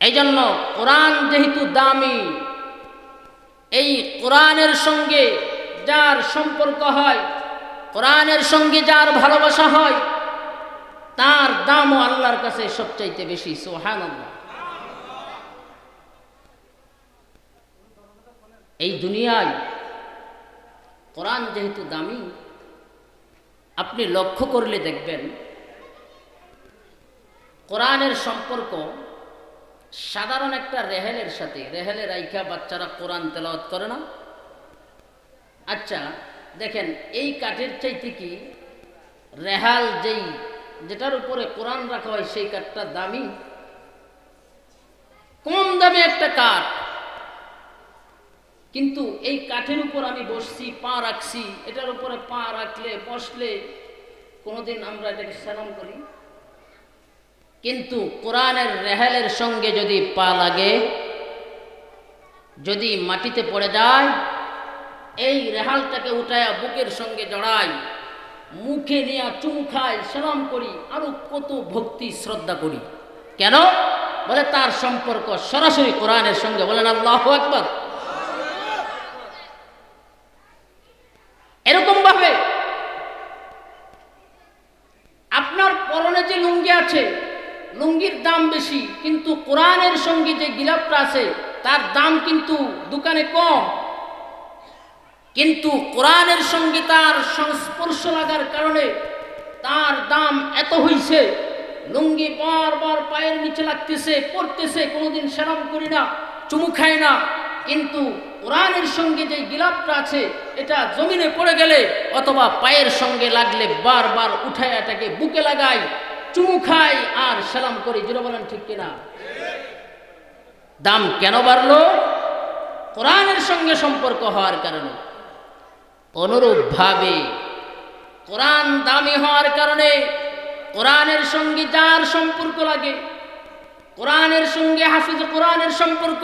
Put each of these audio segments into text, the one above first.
এই জন্য কোরআন যেহেতু দামি, এই কোরআনের সঙ্গে যার সম্পর্ক হয়, কোরআনের সঙ্গে যার ভালোবাসা হয়, তার দামও আল্লাহর কাছে সবচাইতে বেশি সোহান এই দুনিয়ায় কোরআন যেহেতু দামি, আপনি লক্ষ্য করলে দেখবেন, কোরআনের সম্পর্ক সাধারণ একটা রেহেলের সাথে রেহেলের আইকা বাচ্চারা কোরআন তেলাওয়াত করে না? আচ্ছা দেখেন, এই কাঠের চাইতে কি রেহাল যেই, যেটার উপরে কোরআন রাখা হয়, সেই কাঠটা দামি? কম দামে একটা কাঠ। কিন্তু এই কাঠের উপর আমি বসছি, পা রাখছি, এটার উপরে পা রাখলে, বসলে কোনোদিন আমরা এটাকে সালাম করি? কিন্তু কোরআনের রেহালের সঙ্গে যদি পা লাগে, যদি মাটিতে পড়ে যায়, এই রেহালটাকে উঠায় বুকের সঙ্গে জড়াই মুখে নিয়ে চুমু খাই সালাম করি, আরও কত ভক্তি, শ্রদ্ধা করি। কেন? বলে তার সম্পর্ক সরাসরি কোরআনের সঙ্গে। বলেন আল্লাহ একবার এরকম ভাবে আপনার পরনে যে লুঙ্গি আছে লুঙ্গির দাম বেশি, কিন্তু কোরআনের সঙ্গে যে গিলাপটা আছে, তার দাম কিন্তু দোকানে কম। কিন্তু কোরআনের সঙ্গে তার সংস্পর্শ লাগার কারণে তার দাম এত হইছে, লুঙ্গি বারবার পায়ের নিচে লাগতেছে, পড়তেছে, কোনোদিন সেরাম করি না, চুমু খাই না। কিন্তু কোরআনের সঙ্গে যে গিলাপটা আছে, এটা জমিনে পড়ে গেলে অথবা পায়ের সঙ্গে লাগলে বারবার উঠায় এটাকে বুকে লাগাই চুমু খাই আর সালাম করি যেটা বলেন ঠিক কিনা? দাম কেন বাড়লো? কোরআনের সঙ্গে সম্পর্ক হওয়ার কারণে। অনুরূপভাবে কোরআন দামি হওয়ার কারণে কোরআনের সঙ্গে যার সম্পর্ক লাগে, কোরআনের সঙ্গে হাফিজ কোরআনের সম্পর্ক,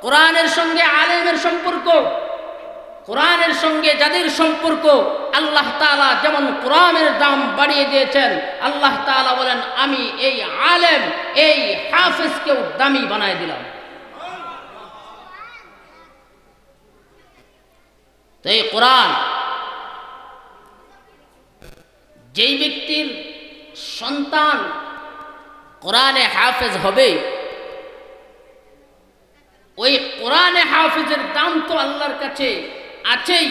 কোরআনের সঙ্গে আলেমের সম্পর্ক কোরআনের সঙ্গে যাদের সম্পর্ক, আল্লাহ তালা যেমন কোরআনের দাম বাড়িয়ে দিয়েছেন, আল্লাহ তালা বলেন, আমি এই আলেম, এই হাফিজকেও দামি বানায় দিলাম। তো এই কোরআন, যেই ব্যক্তির সন্তান কোরআনে হাফেজ হবে, ওই কোরআনে হাফেজের দাম তো আল্লাহর কাছে আছেই।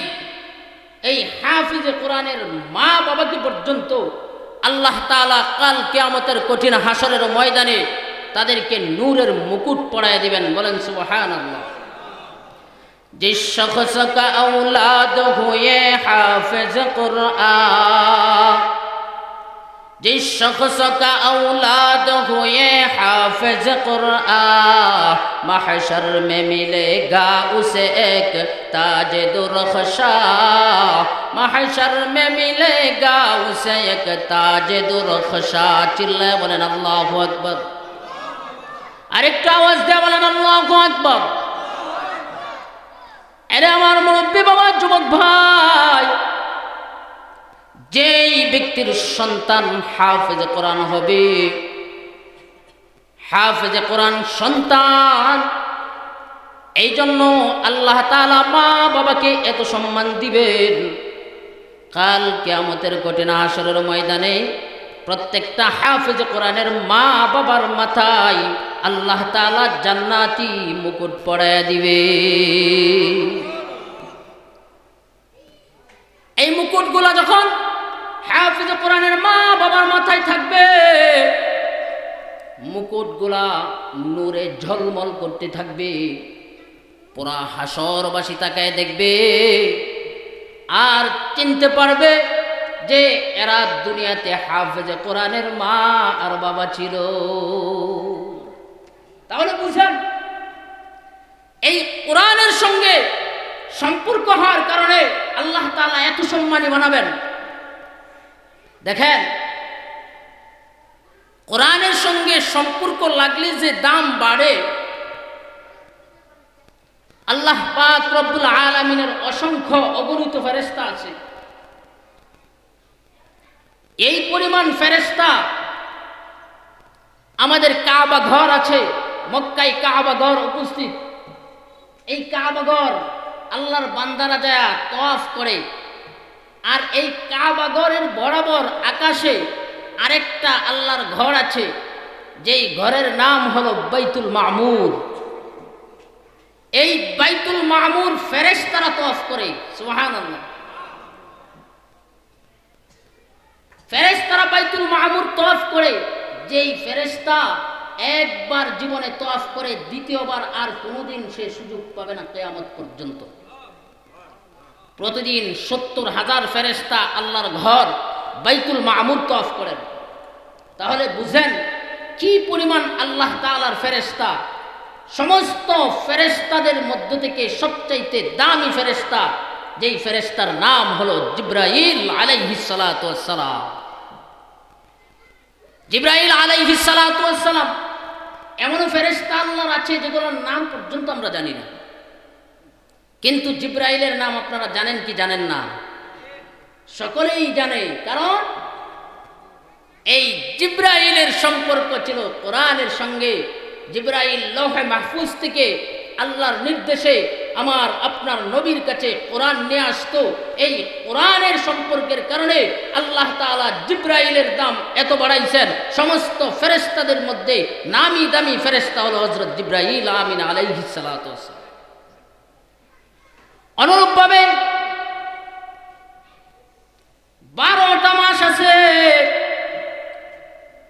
এই হাফিজ কোরআনের মা বাবাকে পর্যন্ত আল্লাহ তালা কাল কেয়ামতের কঠিন হাসরের ময়দানে তাদেরকে নূরের মুকুট পড়ায় দিবেন। বলেন সুবহান আল্লাহ جس شخص আউলাদ হুয়ে হাফেজ কোরআন। جس شخص کا اولاد ہوئے حافظ قرآن محشر میں ملے گا اسے ایک تاج درخشا محشر میں ملے گا اسے ایک تاج درخشا چلے بولن اللہ اکبر আরেকটা আওয়াজ দেয়া বলেন আল্লাহু আকবার আরে আমার মুরব্বী বাবা যুবক ভাই যেই ব্যক্তির সন্তান হাফেজ কোরআন হবে, হাফেজ কোরআন সন্তান এই জন্য আল্লাহ তালা মা বাবাকে এত সম্মান দিবেন। কাল কেয়ামতের কঠিন আসরের ময়দানে প্রত্যেকটা হাফেজ কোরআনের মা বাবার মাথায় আল্লাহ তালা জান্নাতি মুকুট পড়ায় দিবে। এই মুকুটগুলা যখন হাফিজ কোরআনের মা বাবার মাথায় থাকবে। মুকুটগুলা নূরে ঝলমল করতে থাকবে। পুরা হাসরবাসী তাকায় দেখবে। আর চিনতে পারবে যে এরা দুনিয়াতে হাফেজে কোরআনের মা আর বাবা ছিল। তাহলে বুঝেন, এই কোরআনের সঙ্গে সম্পর্ক হওয়ার কারণে আল্লাহ তালা এত সম্মানী বানাবেন। দেখেন, কোরআনের সঙ্গে সম্পর্ক লাগলে যে দাম বাড়ে, আল্লাহ পাক রব্বুল আলমিনের অসংখ্য অগণিত ফেরেস্তা আছে। এই পরিমাণ ফেরেস্তা আমাদের কাবা ঘর আছে মক্কাই মক্কায় কাবাগর উপস্থিত। এই কাবা ঘর আল্লাহর বান্দারা যায় তফ করে আর এই কাবাগরের বরাবর আকাশে আরেকটা আল্লাহর ঘর আছে, যেই ঘরের নাম হলো বাইতুল মামুর। এই বাইতুল মামুর ফেরেস ফেরেশতারা তফ করে, সুবহানাল্লাহ। ফেরেশতারা বাইতুল মামুর তফ করে, যেই ফেরেশতা একবার জীবনে তফ করে, দ্বিতীয়বার আর কোনোদিন সে সুযোগ পাবে না কেয়ামত পর্যন্ত। প্রতিদিন সত্তর হাজার ফেরেশতা আল্লাহর ঘর বাইতুল মামুর তফ করেন। তাহলে বুঝেন কি পরিমাণ আল্লাহ তাআলার ফেরেশতা? সমস্ত ফেরেশতাদের মধ্য থেকে সবচাইতে দামি ফেরেশতা যেই ফেরেস্তার নাম হলো জিব্রাইল আলাইহিস সালাতু ওয়াসসালাম জিব্রাইল আলাইহিস সালাতু ওয়াসসালাম এমন ফেরেশতা আল্লাহর আছে যেগুলোর নাম পর্যন্ত আমরা জানি না। কিন্তু জিব্রাইলের নাম আপনারা জানেন কি জানেন না? সকলেই জানে, কারণ এই জিব্রাইলের সম্পর্ক ছিল কোরআনের সঙ্গে। জিব্রাইল লৌহে মাহফুজ থেকে আল্লাহর নির্দেশে আমার আপনার নবীর কাছে কোরআন নিয়ে আসতো। এই কোরআনের সম্পর্কের কারণে আল্লাহ তাআলা জিব্রাইলের দাম এত বাড়াইছেন। সমস্ত ফেরেস্তাদের মধ্যে নামি দামি ফেরেশতা হল হজরত জিব্রাইল আমিন আলাইহিস সালাতু ওয়াসসালাম অনুরূপভাবে বারোটা মাস আছে।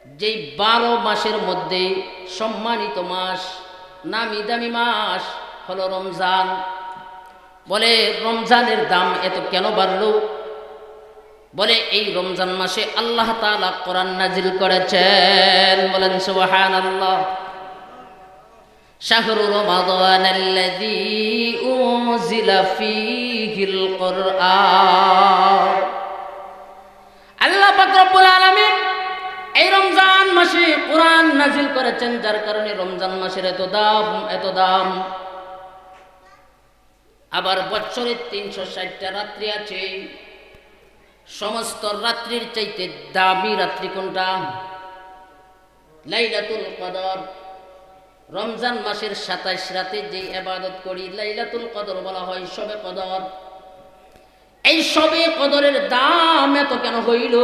যেই বারো মাসের মধ্যে সম্মানিত মাস, নামি দামি মাস হলো রমজান। বলে, রমজানের দাম এত কেন বাড়লো? বলে, এই রমজান মাসে আল্লাহ তাআলা কোরআন নাজিল করেছেন। বলেন সুবহান আল্লাহ শাহরু রমাদান الذي أنزل فيه القرآن আল্লাহ পাক রব্বুল আলামিন এই রমজান মাসে কোরআন নাজিল করেছেন যার কারণে রমজান মাসের এত দাম এত দাম আবার বছরে তিনশো ষাটটা রাত্রি আছে সমস্ত রাত্রির চাইতে দামি রাত্রি কোনটা লাইলাতুল কদর রমজান মাসের সাতাইশ রাতে যে এবাদত করি, লাইলাতুল কদর বলা হয় সবে কদর। এই সবে কদরের দাম এত কেন হইল?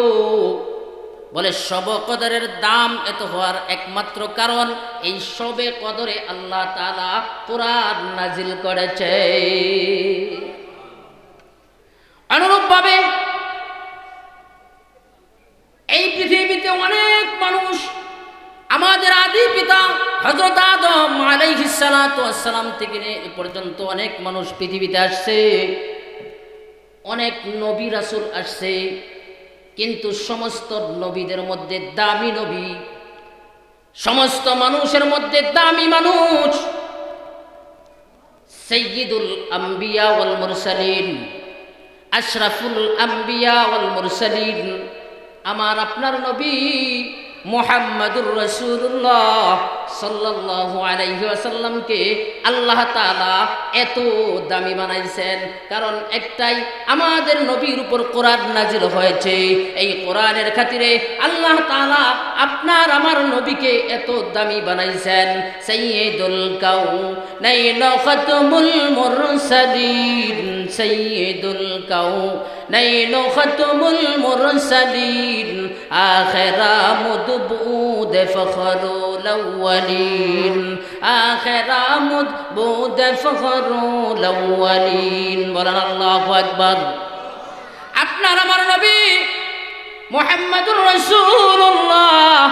বলে সব কদরের দাম এত হওয়ার একমাত্র কারণ এই সবে কদরে আল্লাহ তালা কোরআন নাজিল করেছে। অনুরূপভাবে এই পৃথিবীতে অনেক আমাদের আদি পিতা হজরত আদম আলাইহিসালাম থেকে এ পর্যন্ত অনেক মানুষ পৃথিবীতে আসছে, অনেক নবী রাসুল আসছে, কিন্তু সমস্ত নবীদের মধ্যে দামি নবী, সমস্ত মানুষের মধ্যে দামি মানুষ সৈয়দুল আম্বিয়া ওয়াল মুরসালিন, আশরাফুল আম্বিয়া ওয়াল মুরসালিন। আমার আপনার নবী মোহাম্মদুর রসুল্লাহ সাল্লাল্লাহু আল্লাহ তাআলা এত দামি বানাইছেন। কারণ একটাই, আমাদের নবীর উপর কোরআন নাজিল হয়েছে। এই কোরআনের খাতিরে আল্লাহ তাআলা আপনার আমার নবীকে এত দামি বানাইছেন। সাইয়্যিদুল কাউনাইন খাতমুল মুরসালিন। সাইয়্যিদুল কাউনাইন খাতমুল মুরসালিন। আখিরা দে ফখরুল আউয়াল। الأولين آخر مدبود فخر الأولين বলেন আল্লাহু আকবার আপনার আমার নবী মুহাম্মদুর রাসূলুল্লাহ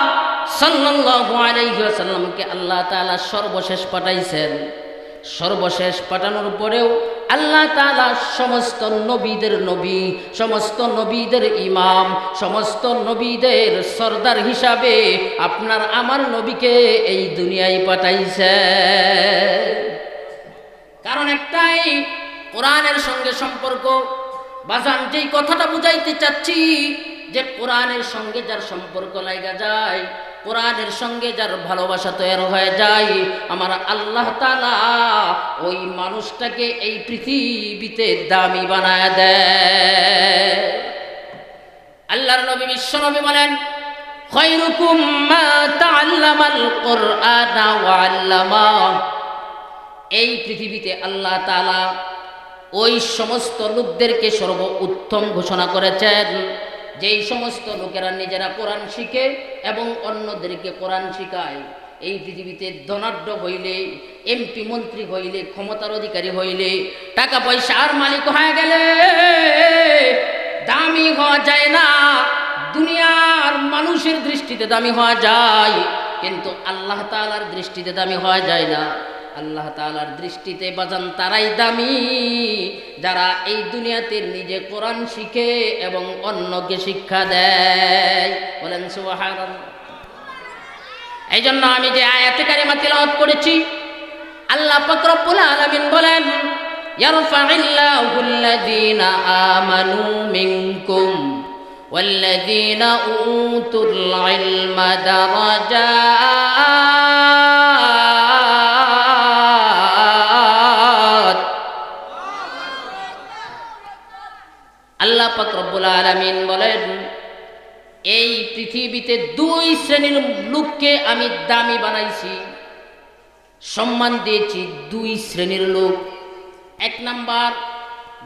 সাল্লাল্লাহু আলাইহি ওয়াসাল্লামকে আল্লাহ তাআলা সর্বশেষ পাঠাইছেন সর্বশেষ পাঠানোর পরেও আল্লাহ তালা সমস্ত নবীদের নবী, সমস্ত নবীদের ইমাম, সমস্ত নবীদের সর্দার হিসাবে আপনার আমার নবীকে এই দুনিয়ায় পাঠাইছে। কারণ একটাই, কোরআনের সঙ্গে সম্পর্ক। বাজান, যেই কথাটা বুঝাইতে চাচ্ছি, যে কোরআনের সঙ্গে যার সম্পর্ক লাগা যায় কোরআনের সঙ্গে যার ভালোবাসা তৈরি হয়ে যায়, আমার আল্লাহ তালা ওই মানুষটাকে এই পৃথিবীতে দামি বানায় দেয় আল্লাহর নবী বিশ্ব নবী বলেন এই পৃথিবীতে আল্লাহ তালা ওই সমস্ত লোকদেরকে সর্ব উত্তম ঘোষণা করেছেন। যেই সমস্ত লোকেরা নিজেরা কোরআন শিখে এবং অন্যদেরকে কোরআন শিখায়, এই পৃথিবীতে ধনাঢ্য হইলে, এমপি মন্ত্রী হইলে, ক্ষমতার অধিকারী হইলে টাকা পয়সার মালিক হয়ে গেলে দামি হওয়া যায় না। দুনিয়ার মানুষের দৃষ্টিতে দামি হওয়া যায়, কিন্তু আল্লাহ তাআলার দৃষ্টিতে দামি হওয়া যায় না। আল্লাহ তাআলার দৃষ্টিতে বাজান তারাই দামি যারা এই দুনিয়াতে নিজে কোরআন শিখে এবং অন্যকে শিক্ষা দেয় বলেন সুবহানাল্লাহ এই জন্য আমি যে আয়াতে কারিমা তিলাওয়াত করেছি আল্লাহ পাক রব্বুল আলামিন বলেন ইয়ারফাইল্লাহু আল্লাযীনা আমানু মিনকুম والذين أوتوا العلم درجات আলামিন বলেন, এই পৃথিবীতে দুই শ্রেণির লোককে আমি দামি বানাইছি। সম্মান দিয়েছি দুই শ্রেণির লোক। এক নাম্বার,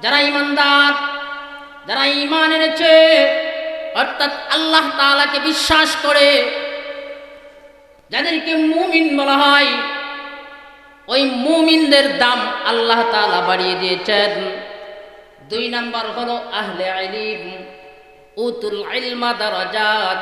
যারা ইমানদার, যারা ইমান এনেছে, অর্থাৎ আল্লাহ তাআলাকে বিশ্বাস করে, যাদেরকে মুমিন বলা হয়, ওই মুমিনদের দাম আল্লাহ তালা বাড়িয়ে দিয়েছেন। দুই নাম্বার হলো আহলে ইলিম, উতুল ইলমা দারাজাত।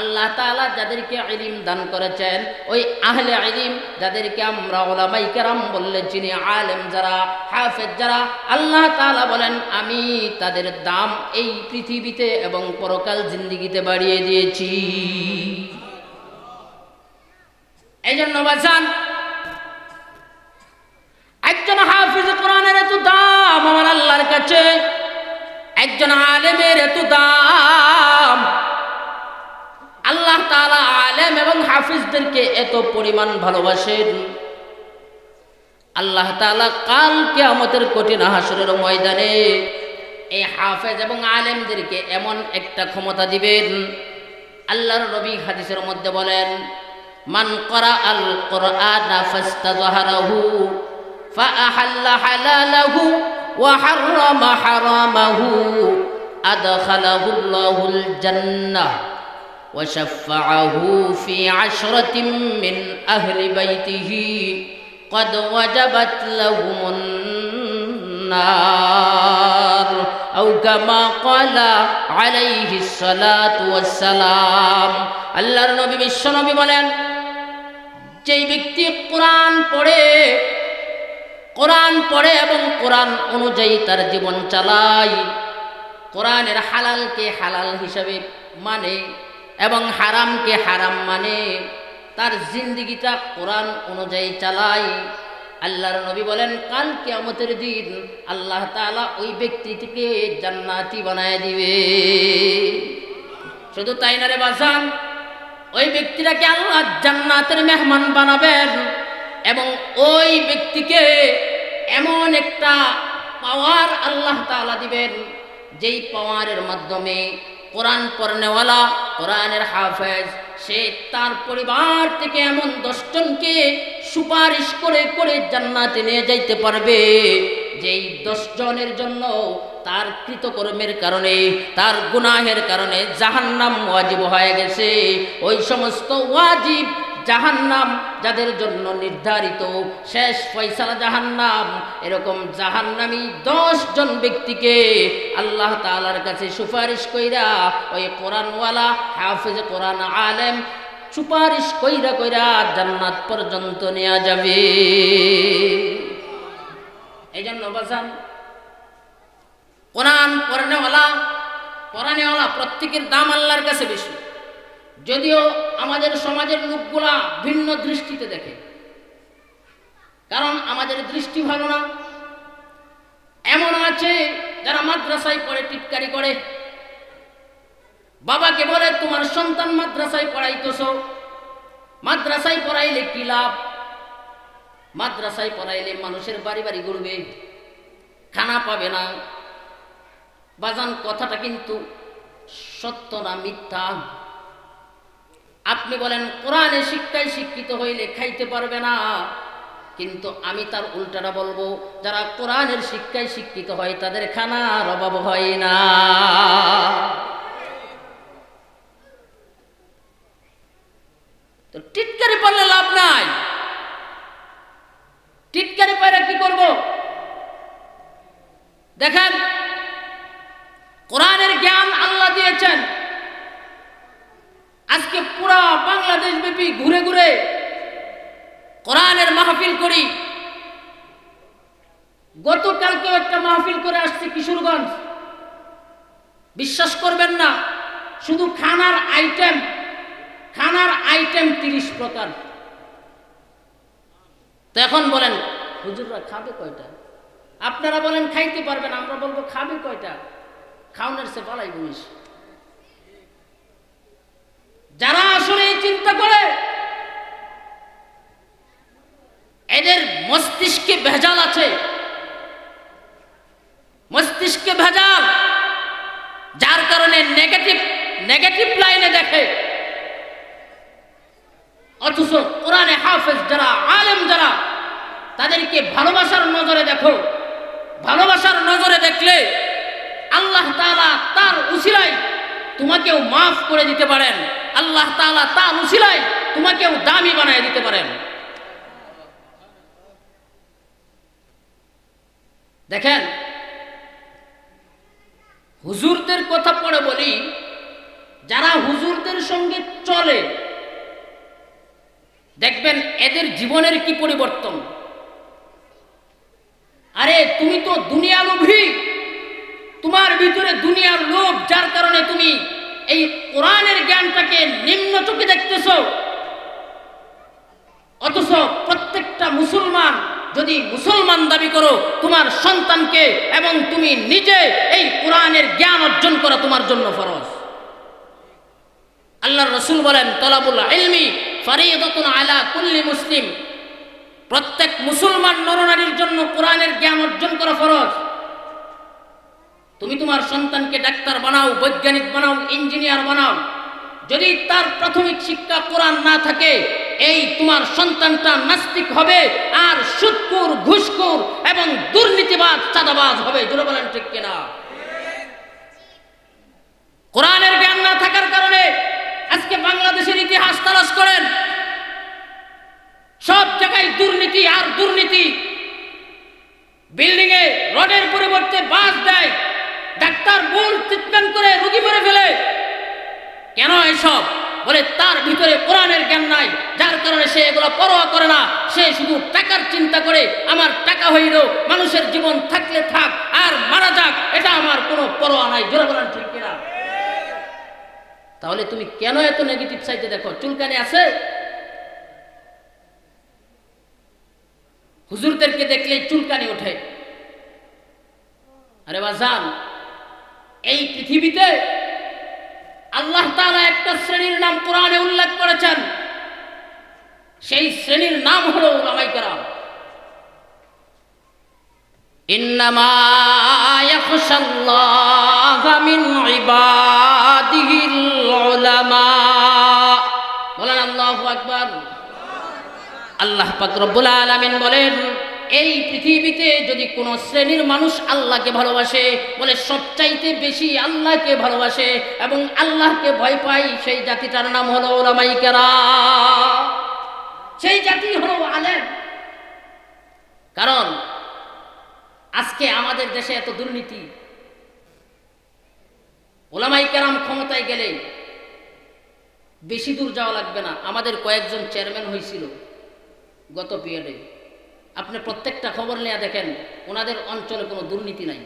আল্লাহ তাআলা যাদেরকে ইলিম দান করেছেন, ওই আহলে ইলিম যাদেরকে আমরা ওলামাই কেরাম বললে চিনি আলেম যারা, হাফেজ যারা, আল্লাহ তাআলা বলেন, আমি তাদের দাম এই পৃথিবীতে এবং পরকাল জিন্দিগিতে বাড়িয়ে দিয়েছি। এই জন্য বাজান একজন হাফিজ কোরআনের এত দাম আমার আল্লাহর কাছে। একজন আলেমের এত দাম। আল্লাহ তালা আলেম এবং হাফিজদেরকে এত পরিমাণ ভালোবাসেন। আল্লাহ তালা কাল কিয়ামতের কঠিন হাসরের ময়দানে এই হাফেজ এবং আলেমদেরকে এমন একটা ক্ষমতা দিবেন। আল্লাহর নবী হাদিসের মধ্যে বলেন, মান করা আল ফাস্তাযহারাহু فأحل حلاله وحرم حرامه أدخله الله الجنة وشفعه في عشرة من أهل بيته قد وجبت لهم النار أو كما قال عليه الصلاة والسلام আল্লাহর নবী বিশ্ব নবী বলেন যেই ব্যক্তি কোরআন পড়ে কোরআন পড়ে এবং কোরআন অনুযায়ী তার জীবন চালায়। কোরআনের হালালকে হালাল হিসাবে মানে এবং হারামকে হারাম মানে। তার জিন্দিগিটা কোরআন অনুযায়ী চালায়। আল্লাহর নবী বলেন, কাল কিয়ামতের দিন আল্লাহ তাআলা ওই ব্যক্তিটিকে জান্নাতি বানায় দিবে। শুধু তাই না রে বাসান ওই ব্যক্তিটাকে আল্লাহ জান্নাতের মেহমান বানাবেন? এবং ওই ব্যক্তিকে এমন একটা পাওয়ার আল্লাহ তাআলা দিবেন, যেই পাওয়ারের মাধ্যমে কোরআন পড়নেওয়ালা, কোরআনের হাফেজ, সে তার পরিবার থেকে এমন দশজনকে সুপারিশ করে করে জান্নাতে নিয়ে যাইতে পারবে। যেই দশজনের জন্য তার কৃতকর্মের কারণে, তার গুনাহের কারণে জাহান্নাম ওয়াজিব হয়ে গেছে। ওই সমস্ত ওয়াজিব জাহান্নাম যাদের জন্য নির্ধারিত শেষ ফয়সালা জাহান্নাম, এরকম জাহান্নামী জন ব্যক্তিকে আল্লাহ তাআলার কাছে সুপারিশ কইরা ওই কোরআনওয়ালা, হাফিজ কোরআন আলেম, সুপারিশ কইরা কইরা জান্নাত পর্যন্ত নেওয়া যাবে। এই জন্য বাজান, কোরআন পড়নেওয়ালা, পড়ানেওয়ালা প্রত্যেকের দাম আল্লাহর কাছে বেশি। যদিও আমাদের সমাজের লোকগুলা ভিন্ন দৃষ্টিতে দেখে। কারণ আমাদের দৃষ্টি ভালো না। এমন আছে যারা মাদ্রাসায় পড়ে, টিটকারি করে। বাবাকে বলে, তোমার সন্তান মাদ্রাসায় পড়াইতেছ। মাদ্রাসায় পড়াইলে কি লাভ? মাদ্রাসায় পড়াইলে মানুষের বাড়ি বাড়ি ঘুরবে, খানা পাবে না। বাজান, কথাটা কিন্তু সত্য না, মিথ্যা। আপনি বলেন, কোরআনে শিক্ষায় শিক্ষিত হইলে খাইতে পারবে না। কিন্তু আমি তার উল্টাটা বলব, যারা কোরআনের শিক্ষায় শিক্ষিত হয়, তাদের খানার অভাব হয় না। তো টিটকারি পারলে লাভ নাই। টিটকারি পায়রা কি করব? দেখেন, কোরআনের জ্ঞান আল্লাহ দিয়েছেন। আজকে পুরা বাংলাদেশ ব্যাপী ঘুরে ঘুরে কোরআনের মাহফিল করি। গতকালকেও একটা মাহফিল করে আসছে কিশোরগঞ্জ। বিশ্বাস করবেন না, শুধু খানার আইটেম খানার আইটেম তিরিশ প্রকার। তো এখন বলেন, হুজুররা খাবে কয়টা? আপনারা বলেন, খাইতে পারবেন, আমরা বলব খাবে কয়টা? খাওনের সে পালাই জিনিস যারা আসলে চিন্তা করে, এদের মস্তিষ্কে ভেজাল আছে। মস্তিষ্কে ভেজাল, যার কারণে নেগেটিভ নেগেটিভ লাইনে দেখে। অথচ কোরআনে হাফেজ যারা, আলেম যারা, তাদেরকে ভালোবাসার নজরে দেখো। ভালোবাসার নজরে দেখলে আল্লাহ তাআলা তার উসিলায় তোমাকেও মাফ করে দিতে পারেন। আল্লাহ তাআলা তার উসিলায় তোমাকেও দামি বানায় দিতে পারেন। দেখেন, হুজুরদের কথা পড়ে বলি, যারা হুজুরদের সঙ্গে চলে, দেখবেন এদের জীবনের কি পরিবর্তন? আরে, তুমি তো দুনিয়া লোভী তোমার ভিতরে দুনিয়ার লোভ, যার কারণে তুমি এই কোরআনের জ্ঞানটাকে নিম্ন চোখে দেখতেছ। অথচ প্রত্যেকটা মুসলমান যদি মুসলমান দাবি করো, তোমার সন্তানকে এবং তুমি নিজে এই কোরআনের জ্ঞান অর্জন করা তোমার জন্য ফরজ। আল্লাহ রসুল বলেন, তলাবুল ইলমি ফারিদাতুন আলা কুল্লি মুসলিম। প্রত্যেক মুসলমান নরনারীর জন্য কোরআনের জ্ঞান অর্জন করা ফরজ। তুমি তোমার সন্তানকে ডাক্তার বানাও, বৈজ্ঞানিক বানাও, ইঞ্জিনিয়ার বানাও। যদি তার প্রাথমিক শিক্ষা কোরআন না থাকে, এই তোমার সন্তানটা নাস্তিক হবে আর সুৎকুর ঘুষকুর এবং দুর্নীতিবাদ, চাঁদাবাজ হবে। জুড়ে বলেন ঠিক কিনা? কোরআনের জ্ঞান না থাকার কারণে আজকে বাংলাদেশের ইতিহাস তালাশ করেন। সব জায়গায় দুর্নীতি আর দুর্নীতি। বিল্ডিং এ রডের পরিবর্তে বাস দেয়। ডাক্তার ভুল ট্রিটমেন্ট করে রোগী মেরে ফেলে। কেন এসব? বলে তার ভিতরে কোরআনের জ্ঞান নাই, যার কারণে সে এগুলো পরোয়া করে না। সে শুধু টাকার চিন্তা করে, আমার টাকা হইল, মানুষের জীবন থাকলে থাক, আর মারা যাক, এটা আমার কোনো পরোয়া নাই। জোরে বলেন ঠিক কিনা? তাহলে তুমি কেন এত নেগেটিভ সাইডে দেখো? চুলকানি আছে? হুজুরদেরকে দেখলে চুলকানি ওঠে। আরে বাজান এই পৃথিবীতে আল্লাহ তাআলা একটা শ্রেণির নাম কোরআনে উল্লেখ করেছেন। সেই শ্রেণির নাম হলো উলামাই কেরাম। আল্লাহু আল্লাহ পাক রব্বুল বলেন এই পৃথিবীতে যদি কোনো শ্রেণির মানুষ আল্লাহকে ভালোবাসে, বলে সবচাইতে বেশি আল্লাহকে ভালোবাসে এবং আল্লাহকে ভয় পায়, সেই জাতিটার নাম হলো ওলামাইকেরা সেই জাতি হলো আলেম। কারণ আজকে আমাদের দেশে এত দুর্নীতি। ওলামাই কেরাম ক্ষমতায় গেলে বেশি দূর যাওয়া লাগবে না। আমাদের কয়েকজন চেয়ারম্যান হয়েছিল গত পিরিয়ডে। আপনি প্রত্যেকটা খবর নিয়ে দেখেন, ওনাদের অঞ্চলে কোনো দুর্নীতি নাই।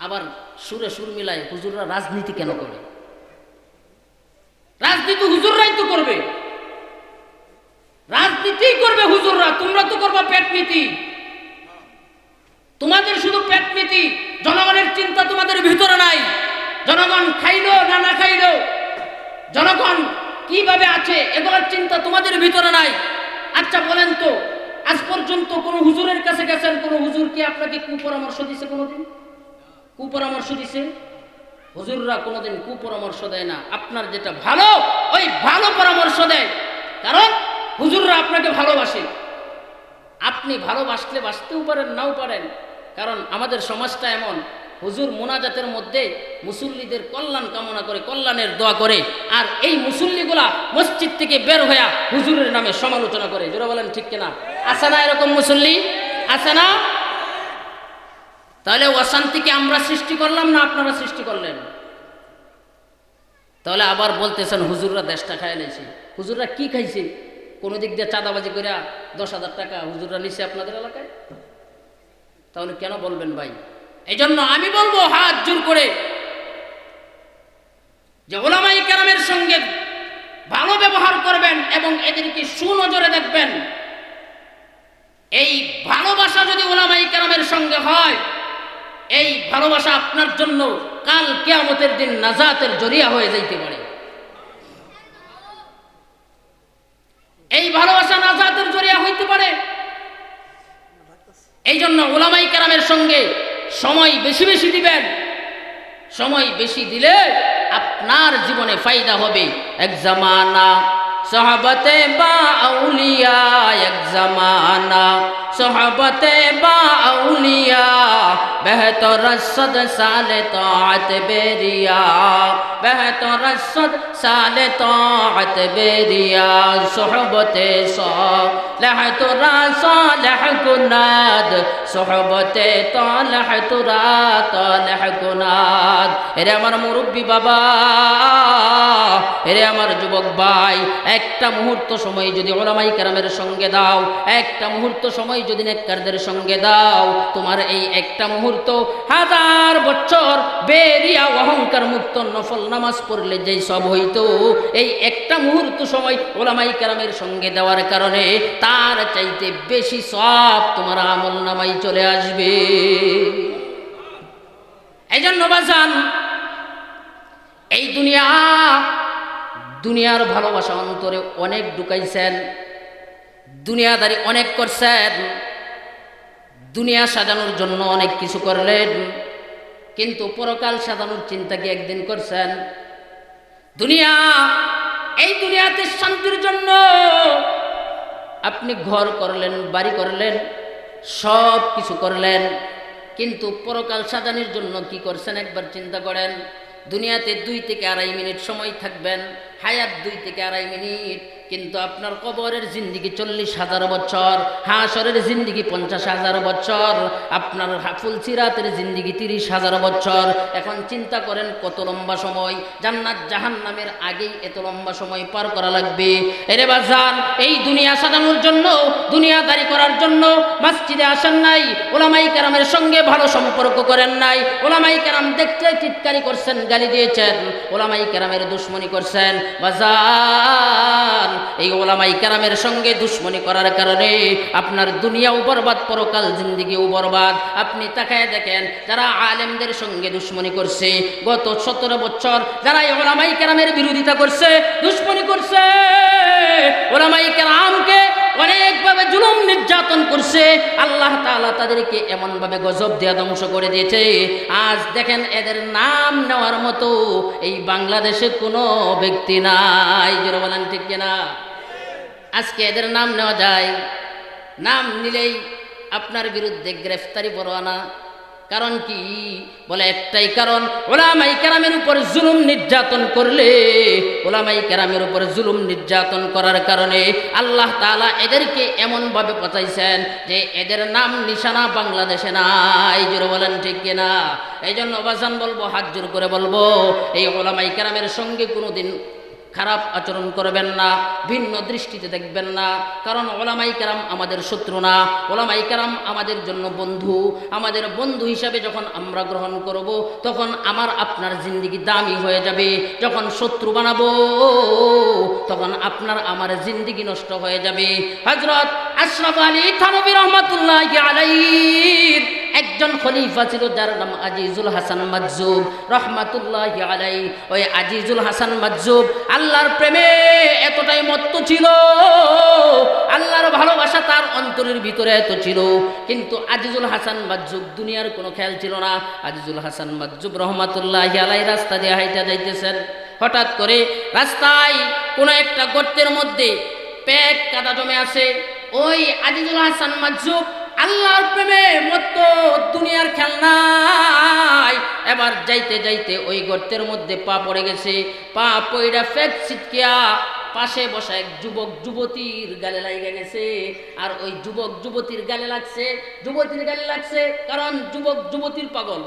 আবার সুরে সুর মিলায় হুজুররা রাজনীতি কেন করে? রাজনীতি হুজুররাই তো করবে। রাজনীতি করবে হুজুররা, তোমরা তো করবা পেট নীতি তোমাদের শুধু পেট নীতি জনগণের চিন্তা তোমাদের ভিতরে নাই। জনগণ খাইলো না না খাইলো? জনগণ কীভাবে আছে, এগুলোর চিন্তা তোমাদের ভিতরে নাই। আচ্ছা বলেন তো আজ পর্যন্ত কোনো হুজুরের কাছে গেছেন, কোনো হুজুর কি আপনাকে কুপরামর্শ দিছে কোনোদিন? কুপরামর্শ দিছে? হুজুররা কোনোদিন কুপরামর্শ দেয় না। আপনার যেটা ভালো, ওই ভালো পরামর্শ দেয়। কারণ হুজুররা আপনাকে ভালোবাসে। আপনি ভালোবাসলে বাঁচতেও পারেন, নাও পারেন। কারণ আমাদের সমাজটা এমন হুজুর মোনাজাতের মধ্যে মুসল্লিদের কল্যাণ কামনা করে, কল্যাণের দোয়া করে, আর এই মুসল্লিগুলা মসজিদ থেকে বের হইয়া হুজুরের নামে সমালোচনা করে। জোরা বলেন ঠিক কিনা? আছে না এরকম মুসল্লি? আছে না? তাহলে অশান্তিকে আমরা সৃষ্টি করলাম না আপনারা সৃষ্টি করলেন? তাহলে আবার বলতেছেন, হুজুররা দেশটা খাই নিয়েছে হুজুররা কি খাইছে? কোনো দিক দিয়ে চাঁদাবাজি করে দশ হাজার টাকা হুজুররা নিছে আপনাদের এলাকায়? তাহলে কেন বলবেন ভাই? এই জন্য আমি বলব হাত জোর করে। যে ওলামাই কেরামের সঙ্গে ভালো ব্যবহার করবেন এবং এদেরকে সুনজরে দেখবেন। এই ভালোবাসা যদি ওলামাই কেরামের সঙ্গে হয়, এই ভালোবাসা আপনার জন্য কাল কেয়ামতের দিন নাজাতের জরিয়া হয়ে যাইতে পারে। এই ভালোবাসা নাজাতের জরিয়া হইতে পারে। এই জন্য ওলামাই কেরামের সঙ্গে সময় বেশি বেশি দিবেন। সময় বেশি দিলে আপনার জীবনে ফায়দা হবে। এক জামানা সোহবতে বা আউলিয়া এক জমানা সোহবতে বা আউলিয়া বেহতর সদ সালে তাত বেরিয়া বেহতর সদ সালে আত বেরিয়া সোহবতে সহ তোরা সহ গুনাদ সোহবতে তলহ তোরা তলহ গুনাদ এরে আমার মুরব্বী বাবা এরে আমার যুবক ভাই একটা মুহূর্ত সময় যদি ওলামাই কারামের সঙ্গে দাও, একটা মুহূর্ত সময় যদি নেককারদের সঙ্গে দাও, তোমার এই একটা মুহূর্ত হাজার বছর বেরিয়া অহংকার মুক্ত নফল নামাজ পড়লে যেই সব হইতো, এই একটা মুহূর্ত সময় ওলামাই কারামের সঙ্গে দেওয়ার কারণে তার চাইতে বেশি সব তোমার আমল নামাই চলে আসবে। এই জন্য বাজান, এই দুনিয়া দুনিয়ার ভালোবাসা অন্তরে অনেক ঢুকাইছেন, দুনিয়াদারি অনেক করছেন, দুনিয়া সাজানোর জন্য অনেক কিছু করলেন, কিন্তু পরকাল সাজানোর চিন্তা কি একদিন করছেন? দুনিয়া, এই দুনিয়াতে শান্তির জন্য আপনি ঘর করলেন, বাড়ি করলেন, সব কিছু করলেন, কিন্তু পরকাল সাজানোর জন্য কি করছেন একবার চিন্তা করেন? দুনিয়াতে দুই থেকে আড়াই মিনিট সময় থাকবেন হায়াত দুই থেকে আড়াই মিনিট। কিন্তু আপনার কবরের জিন্দিগি চল্লিশ হাজার বছর, হাসরের জিন্দিগি পঞ্চাশ হাজার বছর, আপনার ফুলসিরাতের জিন্দিগি তিরিশ হাজার বছর। এখন চিন্তা করেন কত লম্বা সময়, জান্নাত জাহান নামের আগেই এত লম্বা সময় পার করা লাগবে। এরে বাজান, এই দুনিয়া সাজানোর জন্য, দুনিয়া দুনিয়াদারি করার জন্য মসজিদে আসেন নাই, ওলামাই কারামের সঙ্গে ভালো সম্পর্ক করেন নাই, ওলামাই কারাম দেখতে চিৎকারি করছেন, গালি দিয়েছেন, ওলামাই কারামের দুশ্মনী করছেন। বাজান এই ওলামাই কারামের সঙ্গে দুশ্মনী করার কারণে আপনার দুনিয়াও বরবাদ, পরকাল জিন্দিগিও বরবাদ। আপনি তাকায় দেখেন, যারা আলেমদের সঙ্গে দুশ্মনী করছে, গত সতেরো বছর যারা এই ওলামাই কারামের বিরোধিতা করছে, দুশ্মনী করছে। ওলামাই কারামকে অনেকভাবে জুলুম নির্যাতন করছে। আল্লাহ তালা তাদেরকে এমনভাবে গজব দেওয়া ধ্বংস করে দিয়েছে। আজ দেখেন এদের নাম নেওয়ার মতো এই বাংলাদেশে কোনো ব্যক্তি নাই। জোরে বলেন ঠিক কিনা? আজকে এদের নাম নেওয়া যায়। নাম নিলেই আপনার বিরুদ্ধে গ্রেফতারি পরোয়ানা। কারণ কি? বলে একটাই কারণ, ওলামাই কেরামের উপর জুলুম নির্যাতন করলে, ওলামাই কেরামের উপর জুলুম নির্যাতন করার কারণে আল্লাহ তাআলা এদেরকে এমনভাবে পচাইছেন যে এদের নাম নিশানা বাংলাদেশে নাই। জোরে বলেন ঠিক কিনা? এই জন্য অবাসান বলব, হাত জোর করে বলব, এই ওলামাই কেরামের সঙ্গে কোনোদিন খারাপ আচরণ করবেন না, ভিন্ন দৃষ্টিতে দেখবেন না। কারণ ওলামাই কারাম আমাদের শত্রু না। ওলামাই কারাম আমাদের জন্য বন্ধু। আমাদের বন্ধু হিসাবে যখন আমরা গ্রহণ করব, তখন আমার আপনার জিন্দিগি দামি হয়ে যাবে। যখন শত্রু বানাবো, তখন আপনার আমার জিন্দিগি নষ্ট হয়ে যাবে। হজরত আশরাফ আলী থানবী রহমতুল্লাহ আলাইহির একজন খলিফা ছিল, যার নাম আজিজুল হাসান মাজুব। রহমাতুল্লাহ আলাই ওই আজিজুল হাসান মাজুব আল্লাহর প্রেমে এতটাই মত্ত ছিল, আল্লাহর ভালোবাসা তার অন্তরের ভিতরে এত ছিল। কিন্তু আজিজুল হাসান মাজুব দুনিয়ার কোনো খেয়াল ছিল না। আজিজুল হাসান মাজুব রহমাতুল্লাহ আলাই রাস্তা দিয়ে হাইটা যাইতেছেন। হঠাৎ করে রাস্তায় কোনো একটা গর্তের মধ্যে প্যাক কাদা জমে আছে। ওই আজিজুল হাসান মাজুব আল্লাহর প্রেমে মত দুনিয়ার খেলনাই এবার যাইতে যাইতে ওই গর্তের মধ্যে পা পড়ে গেছে। পা পইরা ফেক ছিটকিয়া পাশে বসা এক যুবক যুবতীর গালে লাগে গেছে। আর ওই যুবক যুবতীর গালে লাগছে, যুবতীর গালে লাগছে কারণ যুবক যুবতীর পাগল।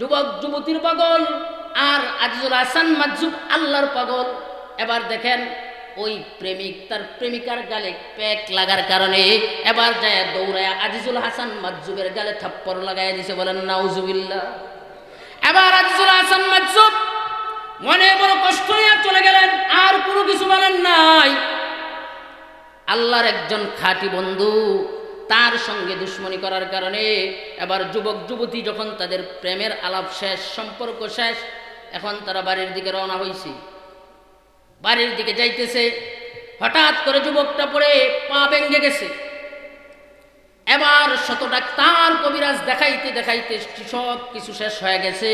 যুবক যুবতীর পাগল আর আজিজুল হাসান মাজুব আল্লাহর পাগল। এবার দেখেন ওই প্রেমিক, তার প্রেমিকার গালে প্যাক লাগার কারণে এবার যায় দৌড়ায় আজিজুল হাসান মাজুবের গালে থাপ্পড় লাগাই দিছে বলেন, নাউজুবিল্লাহ। এবার আজিজুল হাসান মাজুব মনে বড় কষ্ট নিয়ে চলে গেলেন, আর কোনো কিছু বলেন নাই। আল্লাহর একজন খাঁটি বন্ধু তার সঙ্গে দুশ্মনী করার কারণে এবার যুবক, যুবতী যখন তাদের প্রেমের আলাপ শেষ, সম্পর্ক শেষ, এখন তারা বাড়ির দিকে রওনা হয়েছে বাড়ির দিকে যাইতেছে, হঠাৎ করে যুবকটা পড়ে পা ভেঙে গেছে। এবার শত ডাক্তার কবিরাজ দেখাইতে দেখাইতে সব কিছু শেষ হয়ে গেছে।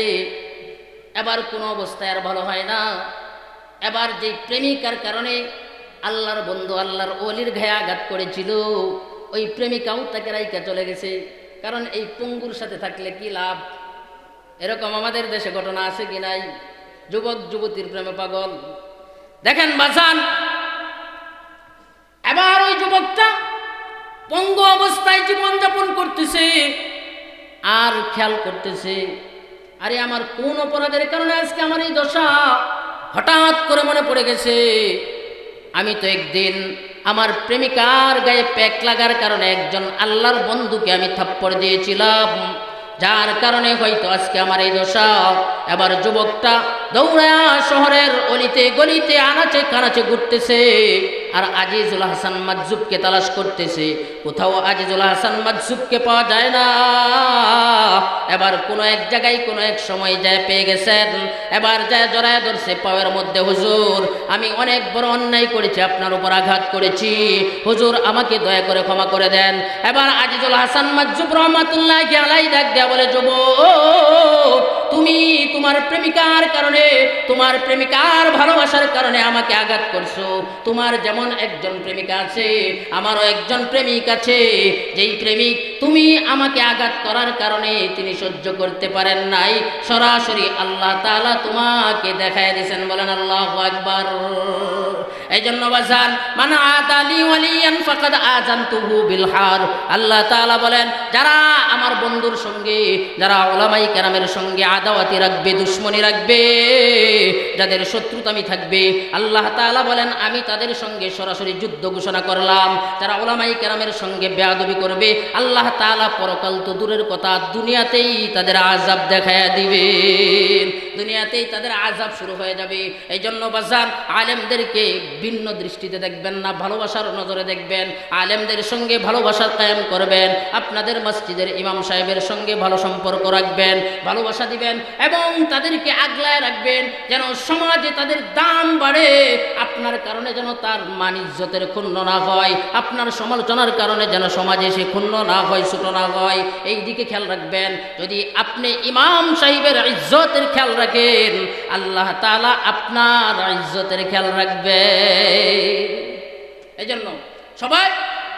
এবার কোনো অবস্থায় আর ভালো হয় না। এবার যে প্রেমিকার কারণে আল্লাহর বন্ধু, আল্লাহর অলির ঘায়ে আঘাত করেছিল, ওই প্রেমিকাও তাকে রাইকা চলে গেছে। কারণ এই পঙ্গুর সাথে থাকলে কি লাভ? এরকম আমাদের দেশে ঘটনা আছে কি নাই? যুবক, যুবতীর প্রেমে পাগল। দেখেন বাজান, এবার ওই যুবকটা পঙ্গু অবস্থায় জীবনযাপন করতেছে আর খেয়াল করতেছে, আরে আমার কোন অপরাধের কারণে আজকে আমার এই দশা হঠাৎ করে মনে পড়ে গেছে। আমি তো একদিন আমার প্রেমিকার গায়ে প্যাক লাগার কারণে একজন আল্লাহর বন্ধুকে আমি থাপ্পড় দিয়েছিলাম। যার কারণে হয়তো আজকে আমার এই দশা। এবার যুবকটা দৌড়া শহরের অলিতে গলিতে আনাচে কানাচে ঘুরতেছে আর আজিজুল হাসান মাজুবকে তালাশ করতেছে। কোথাও আজিজুল হাসান মাজুবকে পাওয়া যায় না। এবার কোনো এক জায়গায় কোনো এক সময় যায় পেয়ে গেছেন। এবার যায় জড়ায় ধরছে পাওয়ের মধ্যে, হুজুর, আমি অনেক বড় অন্যায় করেছি, আপনার উপর আঘাত করেছি। হুজুর, আমাকে দয়া করে ক্ষমা করে দেন। এবার আজিজুল হাসান মাজুব রহমাতুল্লাহ আলাই ডাক দেয়া বলে যুব তুমি তোমার প্রেমিকার কারণে, তোমার প্রেমিকার ভালোবাসার কারণে আমাকে আঘাত করছ। তোমার যেমন একজন প্রেমিকা আছে, আমারও একজন প্রেমিক আছে। যেই প্রেমিক তুমি আমাকে আঘাত করার কারণে তিনি সহ্য করতে পারেন নাই, সরাসরি আল্লাহ তাআলা তোমাকে দেখায় দিয়েছেন। বলেন, আল্লাহ আকবার। এই আল্লাহ বলেন, যারা আমার বন্ধুর সঙ্গে, যারা ওলামাই কেরামের সঙ্গে আদাওয়াতি রাখবে, দুশ্মনী রাখবে, যাদের শত্রুতা আমি থাকবে। আল্লাহ তাআলা বলেন, আমি তাদের সঙ্গে সরাসরি যুদ্ধ ঘোষণা করলাম। তারা ওলামাই কেরামের সঙ্গে বেয়াদবি করবে। আল্লাহ তাআলা পরকাল তো দূরের কথা, দুনিয়াতেই তাদের আজাব দেখায় দিবে দুনিয়াতেই তাদের আজাব শুরু হয়ে যাবে। এই জন্য বাজার আলেমদেরকে ভিন্ন দৃষ্টিতে দেখবেন না, ভালোবাসার নজরে দেখবেন। আলেমদের সঙ্গে ভালোবাসা কায়েম করবেন। আপনাদের মসজিদের ইমাম সাহেবের সঙ্গে ভালো সম্পর্ক রাখবেন, ভালোবাসা দিবেন এবং তাদেরকে আগলায় রাখবেন যেন সমাজে তাদের দাম বাড়ে। আপনার কারণে যেন তার মান ইজ্জতের ক্ষুণ্ণ না হয়, আপনার সমালোচনার কারণে যেন সমাজে সে ক্ষুণ্ণ না হয়, ছোট না হয়। এই দিকে খেয়াল রাখবেন, যদি আপনি ইমাম সাহেবের ইজ্জতের খেয়াল রাখেন। আল্লাহ তাআলা আপনার ইজ্জতের খেয়াল রাখবে। এই জন্য সবাই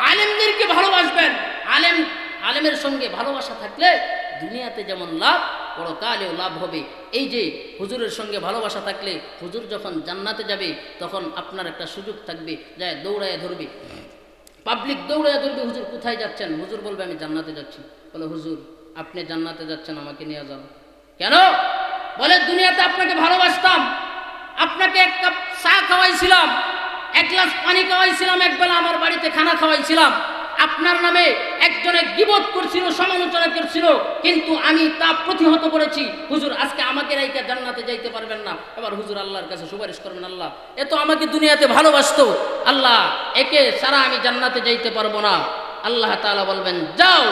আলেমদেরকে ভালোবাসবেন। আলেম, আলেমের সঙ্গে ভালোবাসা থাকলে দুনিয়াতে যেমন লাভ, পরকালেও লাভ হবে। এই যে হুজুরের সঙ্গে ভালোবাসা থাকলে হুজুর যখন জান্নাতে যাবে, তখন আপনার একটা সুযোগ থাকবে যায় দৌড়ায় ধরবে। পাবলিক দৌড়ায় ধরবে, হুজুর কোথায় যাচ্ছেন? হুজুর বলবে, আমি জান্নাতে যাচ্ছি। বলে, হুজুর, আপনি জান্নাতে যাচ্ছেন, আমাকে নিয়ে যান। কেন? বলে, দুনিয়াতে আপনাকে ভালোবাসতাম। আপনাকে এক কাপ চা খাওয়াইছিলাম, এক গ্লাস পানি খাওয়াইছিলাম একবেলা আমার বাড়িতে খানা খাওয়াইছিলাম। আপনার নামে একজনে গিবত করছিল, সমালোচনা করছিল, কিন্তু আমি তা প্রতিহত করেছি। হুজুর, আজকে আমাকে রাইকা জান্নাতে যাইতে পারবেন না। এবার হুজুর আল্লাহর কাছে সুপারিশ করবেন, আল্লাহ, এ তো আমাকে দুনিয়াতে ভালোবাসতো। আল্লাহ, একে সারা আমি জান্নাতে যাইতে পারব না। আল্লাহ তাআলা বলবেন, যাও।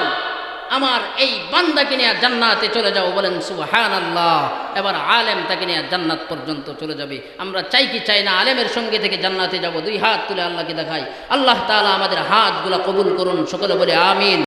আমার এই বান্দাকে নিয়ে জান্নাতে চলে যাও বলেন সুহান আল্লাহ এবার আলেম তাকে নিয়ে জান্নাত পর্যন্ত চলে যাবে। আমরা চাই কি চাই না, আলেমের সঙ্গে থেকে জান্নাতে যাব। দুই হাত তুলে আল্লাহকে দেখাই। আল্লাহ তালা আমাদের হাতগুলো কবুল করুন, সকলে বলে আমিন।